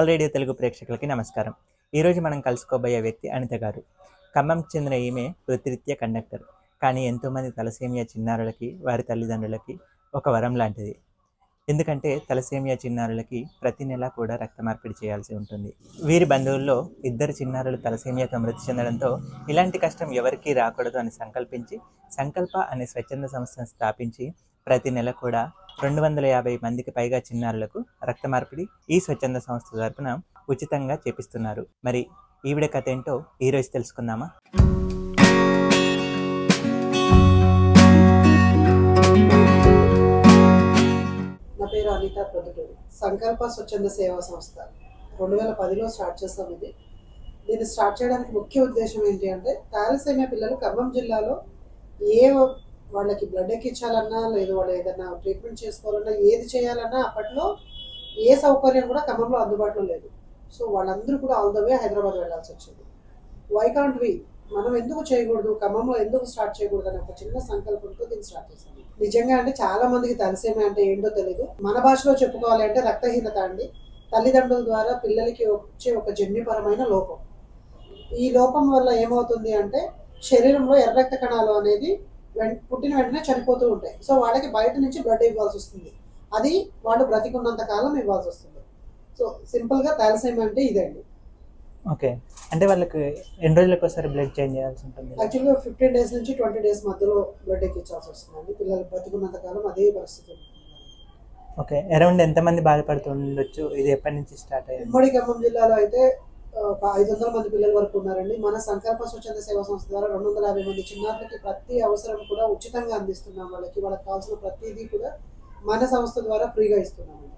Call radio Telugu ప్రేక్షకులకి నమస్కారం. ఈరోజు మనం కలుసుకోబోయే వ్యక్తి అనిత గారు. ఖమ్మంకి చెందిన ఈమె వృత్తిరీత్యా కండక్టర్. కానీ ఎంతోమంది తలసేమియా చిన్నారులకి వారి తల్లిదండ్రులకి ఒక వరం లాంటిది. ఎందుకంటే తలసేమియా చిన్నారులకి ప్రతి నెల కూడా రక్త మార్పిడి చేయాల్సి ఉంటుంది. వీరి బంధువుల్లో ఇద్దరు చిన్నారులు తలసేమియాతో మృతి చెందడంతో ఇలాంటి కష్టం ఎవరికీ రాకూడదు అని సంకల్పించి సంకల్ప అనే స్వచ్ఛంద సంస్థను స్థాపించి ప్రతి నెల కూడా రెండు వందల యాభై మందికి పైగా చిన్నారులకు రక్త మార్పిడి ఈ స్వచ్ఛంద సంస్థ తరపున ఉచితంగా చేపిస్తున్నారు. మరి ఈవిడ కథ ఏంటో ఈరోజు తెలుసుకుందామా? నా పేరు అనిత పొద్దుటూరు సంకల్ప స్వచ్ఛంద సేవా సంస్థ. రెండు వేల పదిలో స్టార్ట్ చేస్తాం ఇది. దీన్ని స్టార్ట్ చేయడానికి ముఖ్య ఉద్దేశం ఏంటి అంటే థాలసేమియా పిల్లలు ఖమ్మం జిల్లాలో ఏ వాళ్ళకి బ్లడ్ ఎక్కించాలన్నా లేదు వాళ్ళు ఏదైనా ట్రీట్మెంట్ చేసుకోవాలన్నా ఏది చేయాలన్నా అప్పట్లో ఏ సౌకర్యం కూడా ఖమ్మంలో అందుబాటులో లేదు. సో వాళ్ళందరూ కూడా ఆల్ ద వే హైదరాబాద్ వెళ్ళాల్సి వచ్చింది. వై కాంట్ వి మనం ఎందుకు చేయకూడదు? ఖమ్మంలో ఎందుకు స్టార్ట్ చేయకూడదు అనే ఒక చిన్న సంకల్పంతో దీన్ని స్టార్ట్ చేశాను నిజంగా అంటే చాలా మందికి తలసేమే అంటే ఏంటో తెలియదు మన భాషలో చెప్పుకోవాలి అంటే రక్తహీనత అండి. తల్లిదండ్రుల ద్వారా పిల్లలకి వచ్చే ఒక జన్యుపరమైన లోపం. ఈ లోపం వల్ల ఏమవుతుంది అంటే శరీరంలో ఎర్ర రక్త కణాలు అనేది పుట్టిన వెంటనే చనిపోతూ ఉంటాయి. సో వాళ్ళకి బయట నుంచి బ్లడ్ ఇవ్వాల్సి వస్తుంది. అది వాళ్ళు బ్రతికున్నంత కాలం ఇవ్వాల్సి వస్తుంది. సో సింపుల్గా తలసేమి అంటే ఇదండి ఓకే. అంటే వాళ్ళకి ఎన్ని రోజులకు ఒకసారి బ్లడ్ చేంజ్ చేయాల్సి ఉంటుంది? యాక్చువల్గా ఫిఫ్టీన్ డేస్ నుంచి ట్వంటీ డేస్ మధ్యలో బ్లడ్ ఎక్కించాల్సి వస్తుందండి. పిల్లలు బ్రతికున్నంత కాలం అదే పరిస్థితి ఓకే. అరౌండ్ ఎంతమంది బాధపడుతుండొచ్చు ఇది ఎప్పటి నుంచి స్టార్ట్ అయ్యింది? ఉమ్మడి ఖమ్మం జిల్లాలో అయితే ఒక ఐదు వందల మంది పిల్లల వరకు ఉన్నారండి. మన సంకల్ప స్వచ్ఛంద సేవా సంస్థ ద్వారా రెండు వందల యాభై మంది చిన్నారులకి ప్రతి అవసరం కూడా ఉచితంగా అందిస్తున్నాం వాళ్ళకి. వాళ్ళకి కావాల్సిన ప్రతిదీ కూడా మన సంస్థ ద్వారా ఫ్రీగా ఇస్తున్నామండి.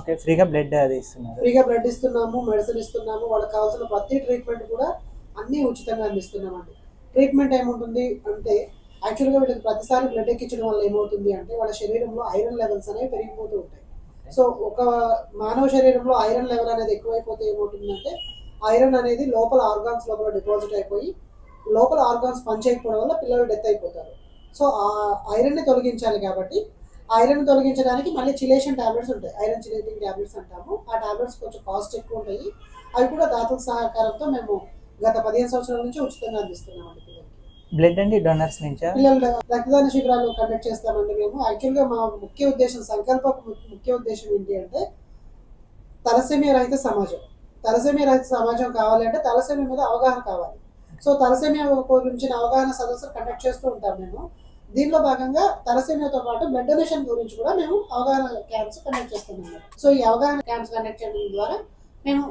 ఓకే ఫ్రీగా బ్లడ్ అది ఇస్తున్నారు. ఫ్రీగా బ్లడ్ ఇస్తున్నాము మెడిసిన్ ఇస్తున్నాము వాళ్ళకి కావాల్సిన ప్రతి ట్రీట్మెంట్ కూడా అన్నీ ఉచితంగా అందిస్తున్నామండి. ట్రీట్మెంట్ ఏముంటుంది అంటే యాక్చువల్గా వీళ్ళకి ప్రతిసారి బ్లడ్ ఎక్కించడం వల్ల ఏమవుతుంది అంటే వాళ్ళ శరీరంలో ఐరన్ లెవెల్స్ అనేవి పెరిగిపోతూ ఉంటాయి. సో ఒక మానవ శరీరంలో ఐరన్ లెవెల్ అనేది ఎక్కువైపోతే ఏమవుతుందంటే ఐరన్ అనేది లోపల ఆర్గాన్స్ లోపల డిపాజిట్ అయిపోయి లోపల ఆర్గాన్స్ పనిచేయకపోవడం వల్ల పిల్లలు డెత్ అయిపోతారు. సో ఆ ఐరన్ని తొలగించాలి కాబట్టి ఐరన్ తొలగించడానికి మళ్ళీ చిలేషన్ టాబ్లెట్స్ ఉంటాయి. ఐరన్ చిలేటింగ్ టాబ్లెట్స్ అంటాము. ఆ టాబ్లెట్స్ కొంచెం కాస్ట్ ఎక్కువ ఉంటాయి. అవి కూడా దాతల సహకారంతో మేము గత పదిహేను సంవత్సరాల నుంచి ఉచితంగా అందిస్తున్నాం అండి. బ్లడ్ అండి డొనర్స్ నుంచా? పిల్లలు రక్తదాన శిబిరాలు కండక్ట్ చేస్తామండి మేము. యాక్చువల్గా మా ముఖ్య ఉద్దేశం సంకల్ప ముఖ్య ఉద్దేశం ఏంటి అంటే తలసేమియా రహిత సమాజం. తలసేమియా రహిత సమాజం కావాలంటే తలసేమి తలసేమియా మీద అవగాహన కావాలి. సో తలసేమియా గురించి అవగాహన సదస్సులు కండక్ట్ చేస్తూ ఉంటాం మేము. దీనిలో భాగంగా తలసేమియాతో పాటు బ్లడ్ డొనేషన్ గురించి కూడా మేము అవగాహన క్యాంప్స్ కండక్ట్ చేస్తున్నాము సో ఈ అవగాహన క్యాంప్స్ కండక్ట్ చేయడం ద్వారా మేము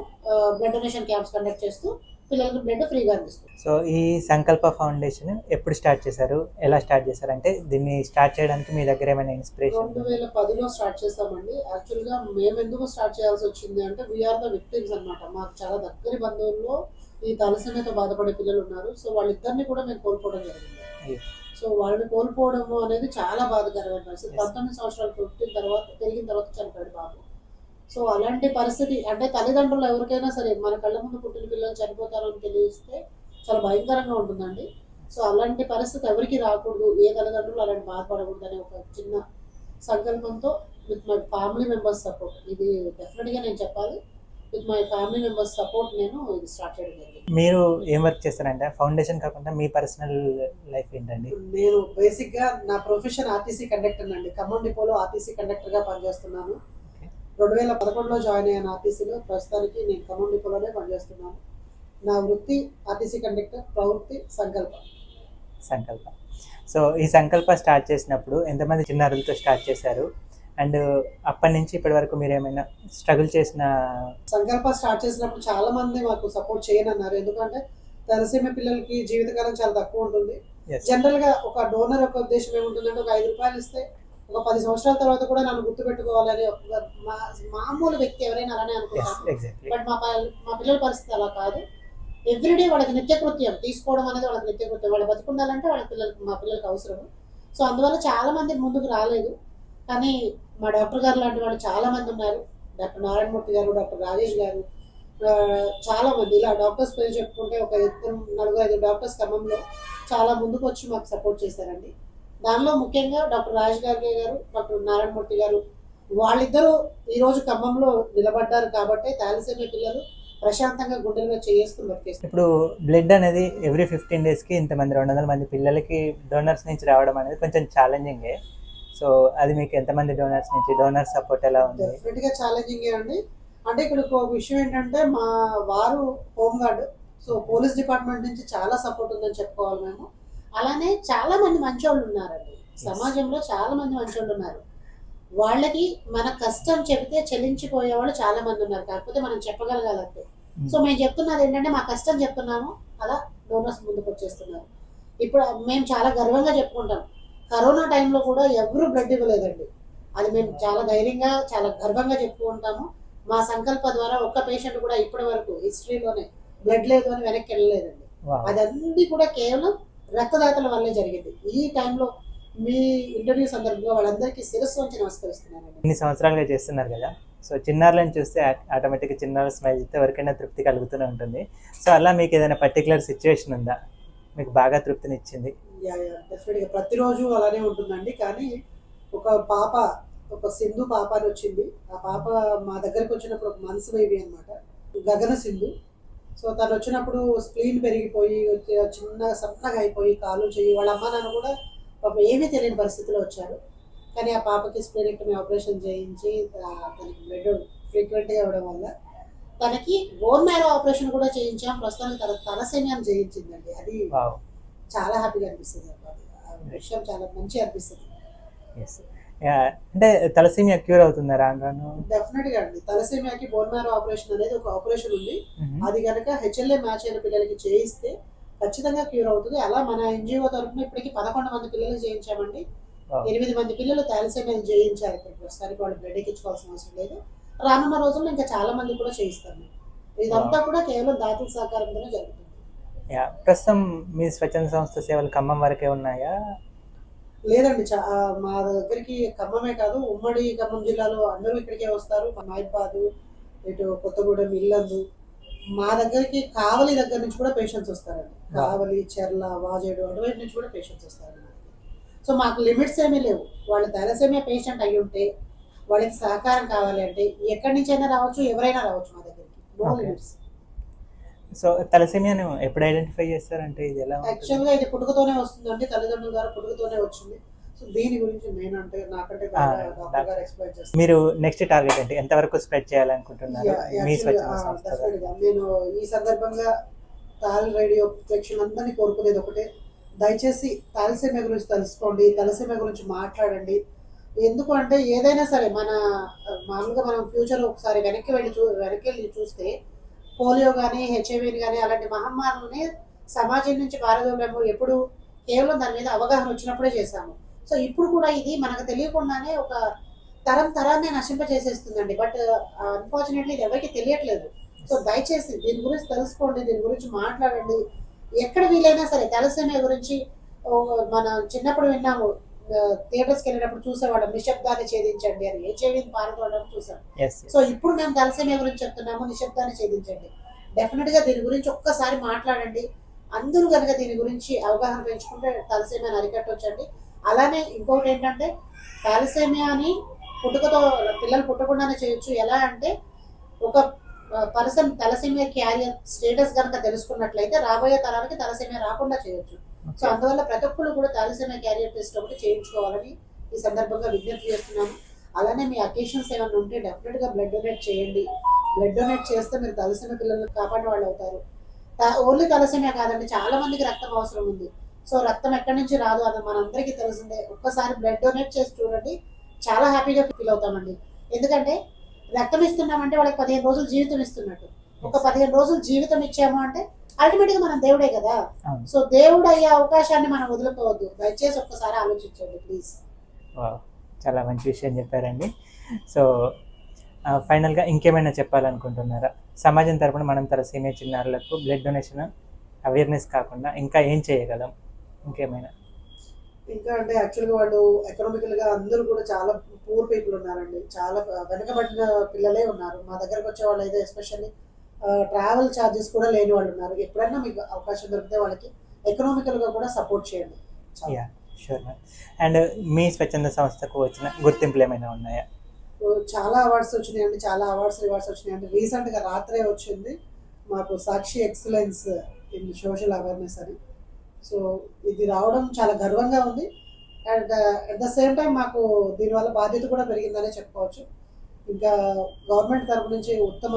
బ్లడ్ డొనేషన్ క్యాంప్స్ కండక్ట్ చేస్తూ పిల్లలకు బ్లడ్ ఫ్రీగా అందిస్తాం సో ఈ సంకల్ప ఫౌండేషన్ ఎప్పుడు స్టార్ట్ చేశారు? ఎలా స్టార్ట్ చేశారు అంటే దీన్ని స్టార్ట్ చేయడానికి మీ దగ్గర ఏమైనా ఇన్స్పిరేషన్ రెండు వేల పదిలో స్టార్ట్ చేస్తామండి యాక్చువల్గా మేము ఎందుకు స్టార్ట్ చేయాల్సి వచ్చింది అంటే వీఆర్ ద విక్టిమ్స్ అన్నమాట. మాకు చాలా దగ్గరి బంధువుల్లో ఈ తలసేమియాతో బాధపడే పిల్లలు ఉన్నారు. సో వాళ్ళిద్దరిని కూడా మేము కోల్పోవడం జరిగింది. సో వాళ్ళని కోల్పోవడము అనేది చాలా బాధకరమైన పరిస్థితి. పంతొమ్మిది సంవత్సరాలు పుట్టిన తర్వాత పెరిగిన తర్వాత చనిపోయాడు బాబు. సో అలాంటి పరిస్థితి అంటే తల్లిదండ్రులు ఎవరికైనా సరే మన కళ్ళ ముందు పుట్టిన పిల్లలు చనిపోతారని తెలిస్తే చాలా భయంకరంగా ఉంటుందండి. సో అలాంటి పరిస్థితి ఎవరికి రాకూడదు ఏ తల్లిదండ్రులు అలాంటి బాధపడకూడదు అనే ఒక చిన్న సంకల్పంతో with my family members support. ఇది డెఫినెట్గా నేను చెప్పాలి. With my family members support నేను ఇది స్టార్ట్ చేయడం జరిగింది. మీరు ఏం వర్క్ చేస్తారంటే? ఫౌండేషన్ కాకుండా మీ పర్సనల్ లైఫ్ ఏంటండి? నేను బేసిక్గా నా ప్రొఫెషన్ ఆర్టీసీ కండక్టర్ అండి ఖమ్మం డిపోలో ఆర్టీసీ కండక్టర్గా పనిచేస్తున్నాను. రెండు వేల పదకొండులో జాయిన్ అయ్యాను ఆర్టీసీలో ప్రస్తుతానికి నేను ఖమ్మం డిపోలోనే పనిచేస్తున్నాను. నా వృత్తి ఆర్టీసీ కండక్టర్ ప్రవృత్తి సంకల్ప. సంకల్ప. సో ఈ సంకల్ప స్టార్ట్ చేసినప్పుడు ఎంతమంది చిన్నారులతో స్టార్ట్ చేశారు? అండ్ అప్పటి నుంచి ఇప్పటి వరకు మీరు ఏమైనా స్ట్రగుల్ చేసిన సంకల్ప స్టార్ట్ చేసినప్పుడు చాలా మంది మాకు సపోర్ట్ చేయనన్నారు. ఎందుకంటే తలసీమ పిల్లలకి జీవితకాలం చాలా తక్కువ ఉంటుంది. జనరల్గా ఒక డోనర్ ఒక ఉద్దేశం ఏముంటుందంటే ఒక ఐదు రూపాయలు ఇస్తే ఒక పది సంవత్సరాల తర్వాత కూడా నన్ను గుర్తుపెట్టుకోవాలని మామూలు వ్యక్తి ఎవరైనా అలానే అనుకుంటారు బట్ మా మా పిల్లల పరిస్థితి అలా కాదు. ఎవ్రీడే వాళ్ళకి నిత్యకృత్యం తీసుకోవడం అనేది వాళ్ళకి నిత్యకృత్యం. వాళ్ళు బతుకుండాలంటే వాళ్ళ పిల్లలకి మా పిల్లలకి అవసరం. సో అందువల్ల చాలా మంది ముందుకు రాలేదు. కానీ మా డాక్టర్ గారు లాంటి వాళ్ళు చాలా మంది ఉన్నారు. డాక్టర్ నారాయణమూర్తి గారు డాక్టర్ రాజేష్ గారు చాలా మంది ఇలా డాక్టర్స్ పేరు చెప్పుకుంటే ఒక ఇద్దరు నలుగురు ఐదు డాక్టర్స్ క్రమంలో చాలా ముందుకు వచ్చి మాకు సపోర్ట్ చేశారండి. దానిలో ముఖ్యంగా డాక్టర్ రాజ్ గార్గే గారు డాక్టర్ నారాయణమూర్తి గారు వాళ్ళిద్దరూ ఈరోజు ఖమ్మంలో నిలబడ్డారు కాబట్టి తాలసేమియా పిల్లలు ప్రశాంతంగా గుండెల మీద చేసుకుని ఇప్పుడు బ్లడ్ అనేది ఎవ్రీ ఫిఫ్టీన్ డేస్కి ఇంతమంది రెండు వందల మంది పిల్లలకి డోనర్స్ నుంచి రావడం అనేది కొంచెం ఛాలెంజింగే సో అది మీకు ఎంతమంది డోనర్స్ నుంచి డోనర్ సపోర్ట్ ఎలా ఉంది? డెఫినెట్గా ఛాలెంజింగ్ అండి. అంటే ఇక్కడ ఒక విషయం ఏంటంటే మా వారు home guard so police department నుంచి చాలా సపోర్ట్ ఉందని చెప్పుకోవాలి మేము. అలానే చాలా మంది మంచోళ్ళు ఉన్నారండి. సమాజంలో చాలా మంది మంచోళ్ళు ఉన్నారు. వాళ్ళకి మన కష్టం చెబితే చెల్లించిపోయే వాళ్ళు చాలా మంది ఉన్నారు. కాకపోతే మనం చెప్పగలగాలంటే సో మేము చెప్తున్నది ఏంటంటే మా కష్టం చెప్తున్నాము అలా డోనర్స్ ముందుకు వచ్చేస్తున్నారు. ఇప్పుడు మేము చాలా గర్వంగా చెప్పుకుంటాం. కరోనా టైంలో కూడా ఎవరు బ్లడ్ ఇవ్వలేదండి. అది మేము చాలా ధైర్యంగా చాలా గర్వంగా చెప్పుకుంటాము. మా సంకల్ప ద్వారా ఒక్క పేషెంట్ కూడా ఇప్పటి వరకు హిస్టరీలోనే బ్లడ్ లేదు అని వెనక్కి వెళ్ళలేదండి. అదన్నీ కూడా కేవలం రక్తదాతల వల్లే జరిగింది. ఈ టైంలో మీ ఇంటర్వ్యూ సందర్భంగా వాళ్ళందరికీ శిరస్సు వంచి నమస్కరిస్తున్నానండి. ఇన్ని సంవత్సరాలుగా చేస్తున్నారు కదా. సో చిన్నారులను చూస్తే ఆటోమేటిక్గా చిన్నారుల స్మైల్ చూస్తే ఎవరికైనా తృప్తి కలుగుతూనే ఉంటుంది. సో అలా మీకు ఏదైనా పర్టికులర్ సిచ్యువేషన్ ఉందా? మీకు బాగా తృప్తినిచ్చింది? డెఫినెట్గా ప్రతిరోజు అలానే ఉంటుందండి. కానీ ఒక పాప ఒక సింధు పాప అని వచ్చింది. ఆ పాప మా దగ్గరకు వచ్చినప్పుడు ఒక మనసు బేబీ అనమాట గగన సింధు సో తను వచ్చినప్పుడు స్ప్లీన్ పెరిగిపోయి చిన్నగా సన్నగా అయిపోయి కాలు చెయ్యి వాళ్ళ అమ్మ నాన్న కూడా పాప ఏమీ తెలియని పరిస్థితిలో వచ్చారు. కానీ ఆ పాపకి స్ప్లీనెక్టమీ ఆపరేషన్ చేయించి తనకి బ్లడ్ ఫ్రీక్వెంట్గా ఇవ్వడం వల్ల తనకి బోన్ మ్యారో ఆపరేషన్ కూడా చేయించాం. ప్రస్తుతానికి తన తలసేమియాన్ని చేయించిందండి. అది చాలా హ్యాపీగా అనిపిస్తుంది. విషయం చాలా మంచి అనిపిస్తుంది. అంటే తలసీమియా క్యూర్ అవుతుందా రాను రాను? డెఫినెట్గా అండి. తలసేమియాకి బోన్ మ్యారో ఆపరేషన్ అనేది ఒక ఆపరేషన్ ఉంది. అది కనుక హెచ్ఎల్ఏ మ్యాచ్ అయిన పిల్లలకి చేయిస్తే ఖచ్చితంగా క్యూర్ అవుతుంది. అలా మన ఎన్జిఓ తరఫున ఇప్పటికి పదకొండు మంది పిల్లలు చేయించామండి. ఎనిమిది మంది పిల్లలు థాలసేమియా చేయించారు ప్రస్తుతానికి. వాళ్ళు బ్లడ్ ఎక్కించుకోవాల్సిన అవసరం లేదు. రానున్న రోజుల్లో ఇంకా చాలా మంది కూడా చేయిస్తాం మేము. ఇదంతా కూడా కేవలం దాతల సహకారంతోనే జరుగుతుంది. యా ప్రస్తుతం మీ స్వచ్ఛంద సంస్థ సేవలు ఖమ్మం వరకే ఉన్నాయా? లేదండి మా దగ్గరికి ఖమ్మమే కాదు ఉమ్మడి ఖమ్మం జిల్లాలో అందరూ ఇక్కడికే వస్తారు మైబాదు ఇటు కొత్తగూడెం ఇల్లందు మా దగ్గరికి కావలి దగ్గర నుంచి కూడా పేషెంట్స్ వస్తారండి. కావలి చెర్ల వాజేడు అటువైపు నుంచి కూడా పేషెంట్స్ వస్తారండి. సో మాకు లిమిట్స్ ఏమీ లేవు వాళ్ళు థాలసేమియా పేషెంట్ అయి ఉంటే వాళ్ళకి సహకారం కావాలి అంటే ఎక్కడి నుంచైనా రావచ్చు ఎవరైనా రావచ్చు మా దగ్గరికి నో. లిమిట్స్ సో తలసేమియాను ఎప్పుడు ఐడెంటిఫై చేస్తారంటే ఇది ఎలా ఉంటుంది? యాక్చువల్గా ఇది పుట్టుకతోనే వస్తుందండి తల్లిదండ్రుల ద్వారా పుట్టుకతోనే వచ్చింది. సో దీని గురించి నేను అంటే నాకంటే డాక్టర్ గారు ఎక్స్ప్లెయిన్ చేస్తారు. మీరు నెక్స్ట్ టార్గెట్ ఏంటి? ఎంతవరకు స్ప్రెడ్ చేయాలనుకుంటున్నారు? మీ. నేను ఈ సందర్భంగా తాల్ రేడియో ప్రేక్షకులందరినీ కోరుకునేది ఒకటే. దయచేసి తాలసీమ గురించి తెలుసుకోండి తలసీమ గురించి మాట్లాడండి. ఎందుకు అంటే ఏదైనా సరే మన మామూలుగా మనం ఫ్యూచర్ ఒకసారి వెనక్కి వెళ్ళి చూ వెనక్కి వెళ్ళి చూస్తే పోలియో కానీ హెచ్ఐవిని కానీ అలాంటి మహమ్మారులని సమాజం నుంచి పారదోలేము ఎప్పుడు కేవలం దాని మీద అవగాహన వచ్చినప్పుడే చేశాము. సో ఇప్పుడు కూడా ఇది మనకు తెలియకుండానే ఒక తరం తరాన్ని నశింపజేసేస్తుందండి. బట్ అన్ఫార్చునేట్లీ ఇది ఎవరికి తెలియట్లేదు. సో దయచేసి దీని గురించి తెలుసుకోండి దీని గురించి మాట్లాడండి. ఎక్కడ వీలైనా సరే తలసేమియా గురించి మన చిన్నప్పుడు విన్నాము. థియేటర్స్కి వెళ్ళినప్పుడు చూసేవాళ్ళం. నిశ్శబ్దాన్ని ఛేదించండి అని. హెచ్ఐవిని పాల్గొనడం చూసాం. సో ఇప్పుడు మేము తలసేమియా గురించి చెప్తున్నాము నిశ్శబ్దాన్ని ఛేదించండి. డెఫినెట్గా దీని గురించి ఒక్కసారి మాట్లాడండి. అందరూ కనుక దీని గురించి అవగాహన పెంచుకుంటే తలసేమియాని అరికట్టొచ్చండి. అలానే ఇంకొకటి ఏంటంటే తాలసేమియాని పుట్టుకతో పిల్లలు పుట్టకుండానే చేయొచ్చు. ఎలా అంటే ఒక పర్సన్ తలసేమియా క్యారియర్ స్టేటస్ కనుక తెలుసుకున్నట్లయితే రాబోయే తరానికి తలసేమియా రాకుండా చేయొచ్చు. సో అందువల్ల ప్రతి ఒక్కరు కూడా తాలసేమియా క్యారియర్ టెస్ట్ ఒకటి చేయించుకోవాలని ఈ సందర్భంగా విజ్ఞప్తి చేస్తున్నాము. అలానే మీ అకేషన్స్ ఏమైనా ఉంటే డెఫినెట్గా బ్లడ్ డొనేట్ చేయండి. బ్లడ్ డొనేట్ చేస్తే మీరు తలసిన పిల్లల్ని కాపాడే వాళ్ళు అవుతారు. ఓన్లీ తలసేమే కాదండి చాలా మందికి రక్తం అవసరం ఉంది. సో రక్తం ఎక్కడి నుంచి రాదు అది మనందరికీ తెలిసిందే. ఒక్కసారి బ్లడ్ డొనేట్ చేసి చూడండి చాలా హ్యాపీగా ఫీల్ అవుతామండి. ఎందుకంటే రక్తం ఇస్తున్నామంటే వాళ్ళకి పదిహేను రోజులు జీవితం ఇస్తున్నట్టు. ఒక పదిహేను రోజులు జీవితం ఇచ్చాము అంటే అల్టిమేట్గా మనం దేవుడే కదా. సో దేవుడు అయ్యే అవకాశాన్ని మనం వదులుకోవద్దు. దయచేసి ఒక్కసారి ఆలోచించండి ప్లీజ్ వావ్. చాలా మంచి విషయం చెప్పారండి. సో ఫైనల్గా ఇంకేమైనా చెప్పాలనుకుంటున్నారా? సమాజం తరపున మనం తలసీమియా చిన్నారులకు బ్లడ్ డొనేషన్ అవేర్నెస్ కాకుండా ఇంకా ఏం చేయగలం? ఇంకేమైనా? ఇంకా అంటే యాక్చువల్గా వాళ్ళు ఎకనామికల్గా అందరూ కూడా చాలా పూర్ పీపుల్ ఉన్నారండి. చాలా వెనకబడిన పిల్లలే ఉన్నారు. మా దగ్గరకు వచ్చే వాళ్ళు అయితే ఎస్పెషల్లీ ట్రావెల్ ఛార్జెస్ కూడా లేని వాళ్ళు ఉన్నారు. ఎప్పుడైనా మీకు అవకాశం దొరికితే వాళ్ళకి ఎకనామికల్గా కూడా సపోర్ట్ చేయండి. యా షూర్ మ్యామ్ అండ్ మీ స్వచ్ఛంద సంస్థకు వచ్చిన గుర్తింపులు ఏమైనా ఉన్నాయా? చాలా అవార్డ్స్ వచ్చినాయండి. చాలా అవార్డ్స్ రివార్డ్స్ వచ్చినాయండి. రీసెంట్గా రాత్రే వచ్చింది. మాకు Sakshi excellence in social awareness అని. సో ఇది రావడం చాలా గర్వంగా ఉంది. And at the same time మాకు దీనివల్ల బాధ్యత కూడా పెరిగిందనే చెప్పుకోవచ్చు. ఇంకా గవర్నమెంట్ తరపు నుంచి ఉత్తమ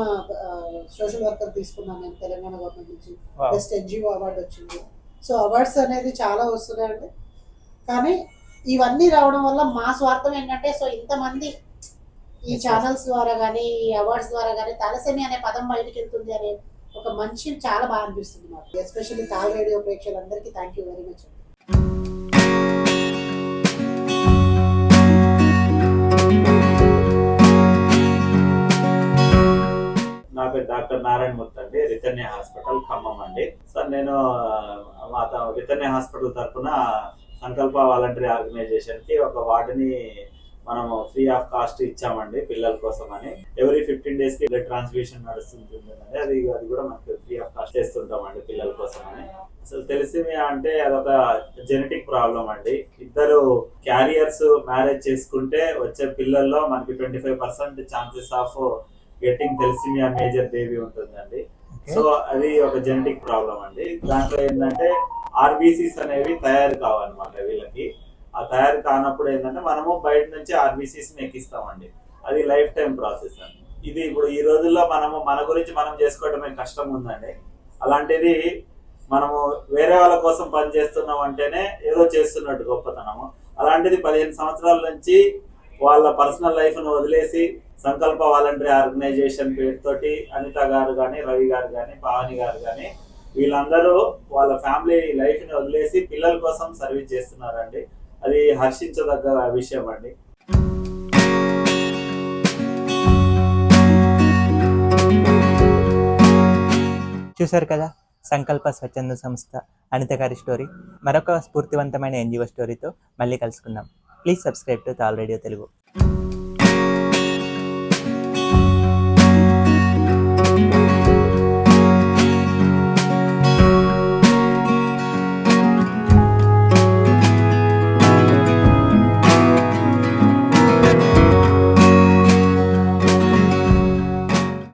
సోషల్ వర్కర్ తీసుకున్నాను నేను తెలంగాణ గవర్నమెంట్ నుంచి. బెస్ట్ ఎన్జిఓ అవార్డు వచ్చింది. సో అవార్డ్స్ అనేది చాలా వస్తున్నాయండి. కానీ ఇవన్నీ రావడం వల్ల మా స్వార్థం ఏంటంటే సో ఇంతమంది ఈ. ఛానల్స్ ద్వారా కానీ ఈ అవార్డ్స్ ద్వారా కానీ తలసేమి అనే పదం బయటకు వెళ్తుంది అనే ఒక మంచి చాలా బాగా అనిపిస్తుంది మాకు. ఎస్పెషల్లీ తాల్ రేడియో ప్రేక్షకులందరికీ థ్యాంక్ యూ వెరీ మచ్ నా పేరు డాక్టర్ నారాయణ మూర్తి అండి రితన్య హాస్పిటల్ ఖమ్మం అండి. సార్ నేను మా రితన్య హాస్పిటల్ తరఫున సంకల్ప వాలంటరీ ఆర్గనైజేషన్కి ఒక వార్డుని మనం ఫ్రీ ఆఫ్ కాస్ట్ ఇచ్చామండి పిల్లల కోసం అని ఎవ్రీ ఫిఫ్టీన్ డేస్కి బ్లడ్ ట్రాన్స్ఫ్యూషన్ నడుస్తుంటుంది అది అది కూడా మనకి ఫ్రీ ఆఫ్ కాస్ట్ చేస్తుంటామండి పిల్లల కోసం అని అసలు తెలిసింది అంటే అదొక జెనెటిక్ ప్రాబ్లం అండి. ఇద్దరు క్యారియర్స్ మ్యారేజ్ చేసుకుంటే వచ్చే పిల్లల్లో మనకి twenty five percent chances of getting thalassemia major baby ఉంటుందండి. సో అది ఒక జెనెటిక్ ప్రాబ్లం అండి. దాంట్లో ఏంటంటే ఆర్బీసీస్ అనేవి తయారు కావన్నమాట వీళ్ళకి. ఆ తయారు కానప్పుడు ఏంటంటే మనము బయట నుంచి ఆర్బీసీస్ ఎక్కిస్తామండి. అది లైఫ్ టైం ప్రాసెస్ అండి. ఇది ఇప్పుడు ఈ రోజుల్లో మనము మన గురించి మనం చేసుకోవడమే కష్టం ఉందండి. అలాంటిది మనము వేరే వాళ్ళ కోసం పని చేస్తున్నాం అంటేనే ఏదో చేస్తున్నట్టు గొప్పతనము. అలాంటిది పదిహేను సంవత్సరాల నుంచి వాళ్ళ పర్సనల్ లైఫ్ను వదిలేసి సంకల్ప వాలంటరీ ఆర్గనైజేషన్ పేరుతోటి అనిత గారు కానీ రవి గారు కానీ పావని గారు కానీ వీళ్ళందరూ వాళ్ళ ఫ్యామిలీ లైఫ్ని వదిలేసి పిల్లల కోసం సర్వీస్ చేస్తున్నారండి. అది హర్షించదగ్గ విషయం అండి. చూశారు కదా? సంకల్ప స్వచ్ఛంద సంస్థ అనిత గారి స్టోరీ. మరొక స్ఫూర్తివంతమైన ఎన్జిఓ స్టోరీతో మళ్ళీ కలుసుకుందాం. Please subscribe to Taal radio Telugu.